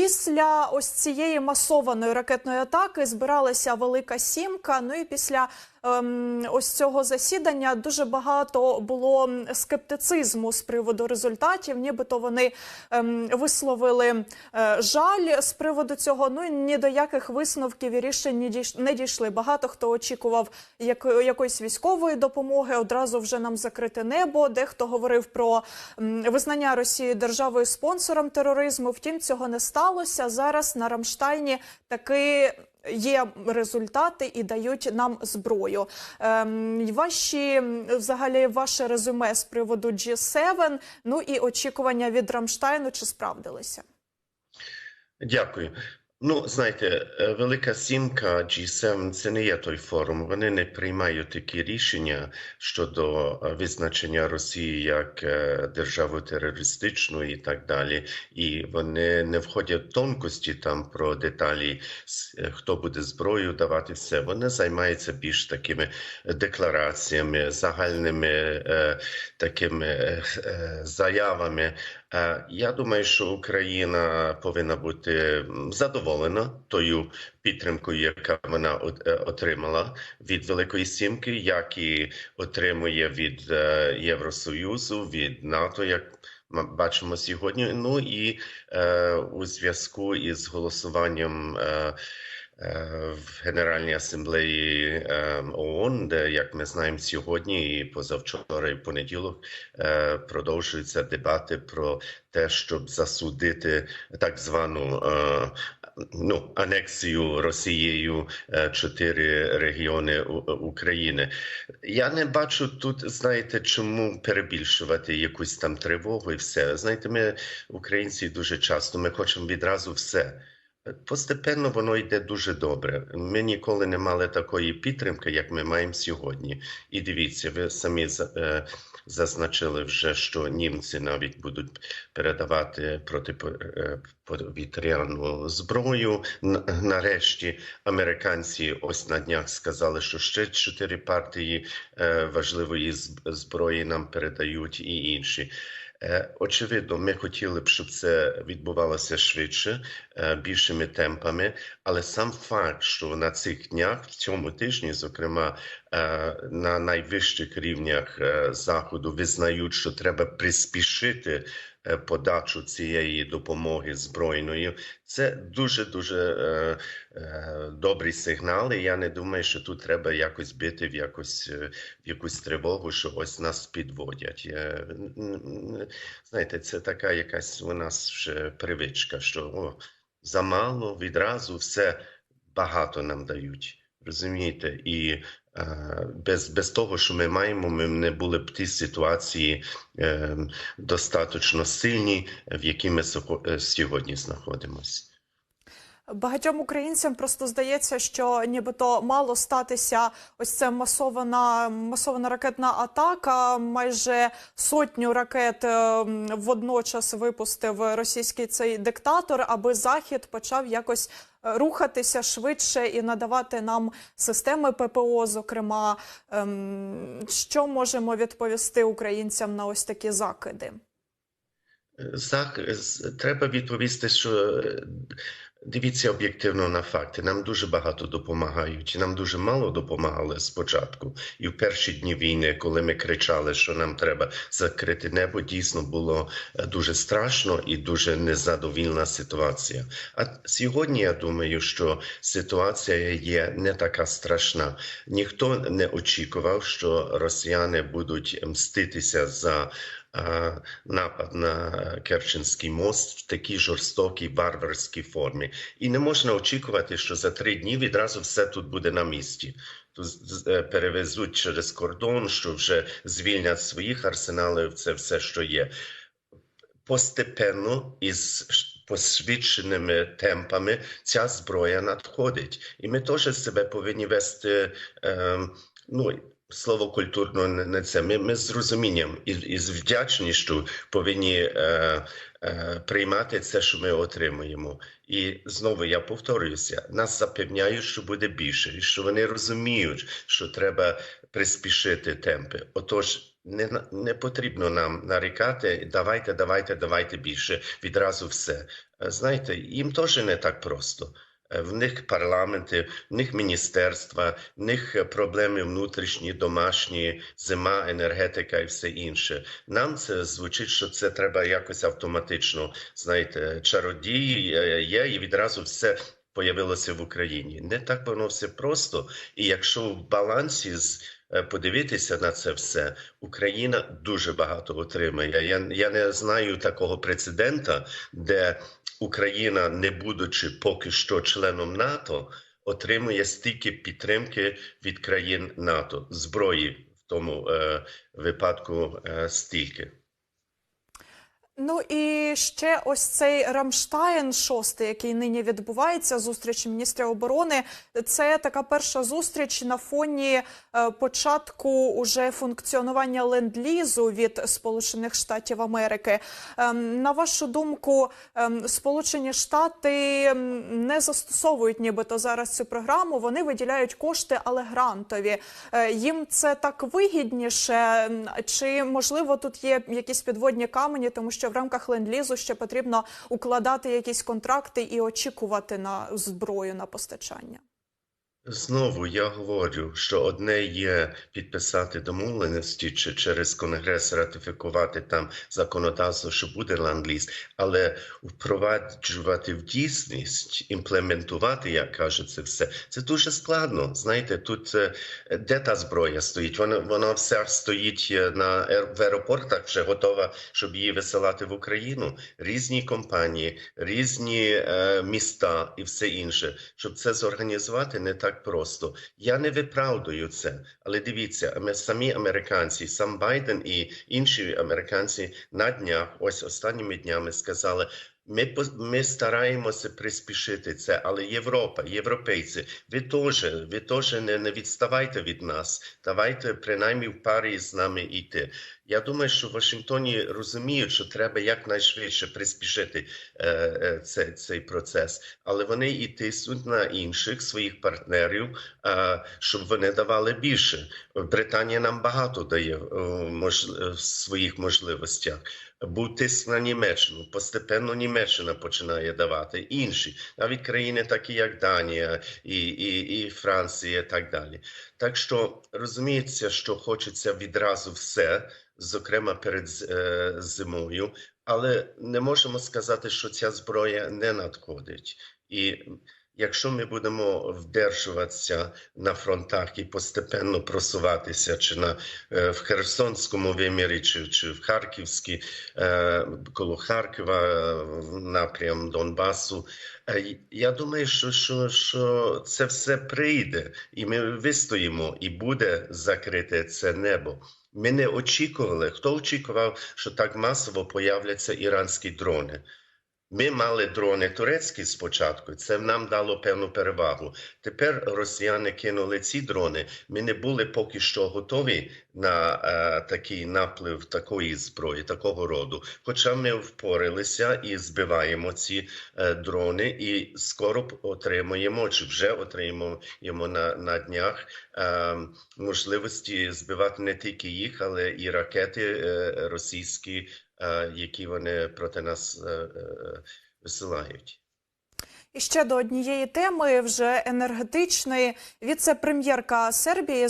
Після ось цієї масованої ракетної атаки збиралася велика сімка. Ну і після ось цього засідання дуже багато було скептицизму з приводу результатів. Нібито вони ем, висловили е, жаль з приводу цього. Ну і ні до яких висновків і рішень не дійш- не дійшли. Багато хто очікував як, якоїсь військової допомоги. Одразу вже нам закрите небо. Дехто говорив про визнання Росії державою спонсором тероризму. Втім, цього не сталося. Зараз на Рамштайні таки. Є результати і дають нам зброю. Ем, ваші взагалі ваше резюме з приводу G7, ну і очікування від Рамштайну, чи справдилися? Дякую. Ну, знаєте, е, Велика Сімка G7 – це не є той форум. Вони не приймають такі рішення щодо е, визначення Росії як е, державу терористичну і так далі. І вони не входять в тонкості там про деталі, хто буде зброю давати все. Вони займаються більш такими деклараціями, загальними такими заявами. Е, Я думаю, що Україна повинна бути задоволена тою підтримкою, яка вона е, отримала від Великої Сімки, як і отримує від е, Євросоюзу, від НАТО, як ми бачимо сьогодні. Ну і у зв'язку із голосуванням. В Генеральній асамблеї е, ООН, де, як ми знаємо, сьогодні і позавчора, і понеділок е, продовжуються дебати про те, щоб засудити так звану е, ну, анексію Росією е, чотири регіони України. Я не бачу тут, знаєте, чому перебільшувати якусь там тривогу і все. Знаєте, ми, українці, дуже часто ми хочемо відразу все. Постепенно воно йде дуже добре. Ми ніколи не мали такої підтримки, як ми маємо сьогодні. І дивіться, ви самі е, зазначили вже, що німці навіть будуть передавати протиповітряну зброю. Нарешті американці ось на днях сказали, що ще чотири партії е, важливої зброї нам передають і інші. Е, Очевидно, ми хотіли б, щоб це відбувалося швидше, е, більшими темпами, але сам факт, що на цих днях, в цьому тижні, зокрема, е, на найвищих рівнях заходу визнають, що треба приспішити подачу цієї допомоги збройної, це дуже дуже е, е, добрий сигнал. І я не думаю, що тут треба якось бити в якось е, в якусь тривогу, що ось нас підводять. Н- знаєте, це така якась у нас вже привичка, що о, замало відразу все багато нам дають. Розумієте? І е, без, без того, що ми маємо, ми не були б в тій ситуації е, достатньо сильні, в якій ми е, сьогодні знаходимося. Багатьом українцям просто здається, що нібито мало статися ось це масована масована ракетна атака. Майже сотню ракет е, водночас випустив російський цей диктатор, аби захід почав якось рухатися швидше і надавати нам системи ППО. Зокрема, Ем, що можемо відповісти українцям на ось такі закиди? Зах... Треба відповісти, що е, дивіться об'єктивно на факти. Нам дуже багато допомагають. Нам дуже мало допомагали спочатку. І в перші дні війни, коли ми кричали, що нам треба закрити небо, дійсно було е, дуже страшно і дуже незадовільна ситуація. А сьогодні я думаю, що ситуація є не така страшна. Ніхто не очікував, що росіяни будуть мститися за напад на Керченський мост в такій жорстокій варварській формі. І не можна очікувати, що за три дні відразу все тут буде на місці. Тут е, перевезуть через кордон, що вже звільнять своїх арсеналів, це все, що є. Постепенно із посвідченими темпами ця зброя надходить. І ми теж себе повинні вести. ем, ну, Слово культурно не це. Ми, ми з розумінням і, і з вдячністю повинні е, е, приймати це, що ми отримуємо. І знову я повторююся: нас запевняють, що буде більше, і що вони розуміють, що треба приспішити темпи. Отож, не, не потрібно нам нарікати. Давайте, давайте, давайте більше. Відразу все. е, знаєте, їм теж не так просто. В них парламенти, в них міністерства, в них проблеми внутрішні, домашні, зима, енергетика і все інше. Нам це звучить, що це треба якось автоматично, знаєте, чародії є, і відразу все появилося в Україні. Не так воно все просто. І якщо в балансі з е, подивитися на це все, Україна дуже багато отримає. Я, я не знаю такого прецедента, де Україна, не будучи поки що членом НАТО, отримує стільки підтримки від країн НАТО, зброї в тому е, випадку е, стільки. Ну і ще ось цей Рамштайн, шостий, який нині відбувається, зустріч міністрів оборони. Це така перша зустріч на фоні е, початку уже функціонування ленд-лізу від Сполучених Штатів Америки. Ем, на вашу думку, ем, Сполучені Штати ем, не застосовують нібито зараз цю програму. Вони виділяють кошти, але грантові. Е, їм це так вигідніше, чи можливо тут є якісь підводні камені, тому що в рамках ленд-лізу ще потрібно укладати якісь контракти і очікувати на зброю на постачання. Знову я говорю, що одне є підписати домовленості чи через конгрес ратифікувати там законодавство, що буде ленд-ліз, але впроваджувати в дійсність, імплементувати, як каже це все, це дуже складно. Знаєте, тут е, де та зброя стоїть? Вона вона вся стоїть е, на в аеропортах, вже готова, щоб її висилати в Україну. Різні компанії, різні е, міста і все інше. Щоб це зорганізувати, не так просто. Я не виправдую це, але дивіться, ми самі американці, сам Байден і інші американці на днях, ось останніми днями сказали. Ми ми стараємося приспішити це, але Європа, європейці, ви теж, ви теж не, не відставайте від нас. Давайте принаймні в парі з нами йти. Я думаю, що в Вашингтоні розуміють, що треба якнайшвидше приспішити е, е, цей, цей процес, але вони і тиснуть на інших своїх партнерів, е, щоб вони давали більше. Британія нам багато дає е, мож, е, своїх можливостях. Був тиск на Німеччину, постепенно Німеччина починає давати інші, навіть країни, такі як Данія і, і, і Франція, і так далі. Так що розуміється, що хочеться відразу все, зокрема перед е, зимою, але не можемо сказати, що ця зброя не надходить. І якщо ми будемо вдержуватися на фронтах і постепенно просуватися, чи на е, в Херсонському вимірі, чи, чи в Харківській, е, коло Харкова, напрям Донбасу, е, я думаю, що, що, що це все прийде, і ми вистоїмо, і буде закрите це небо. Ми не очікували. Хто очікував, що так масово появляться іранські дрони? Ми мали дрони турецькі спочатку, це нам дало певну перевагу. Тепер росіяни кинули ці дрони. Ми не були поки що готові на е, такий наплив такої зброї, такого роду. Хоча ми впоралися і збиваємо ці е, дрони, і скоро отримуємо, чи вже отримуємо на, на днях е, можливості збивати не тільки їх, але і ракети е, російські, які вони проти нас е, е, висилають. І ще до однієї теми вже енергетичної віце-прем'єрка Сербії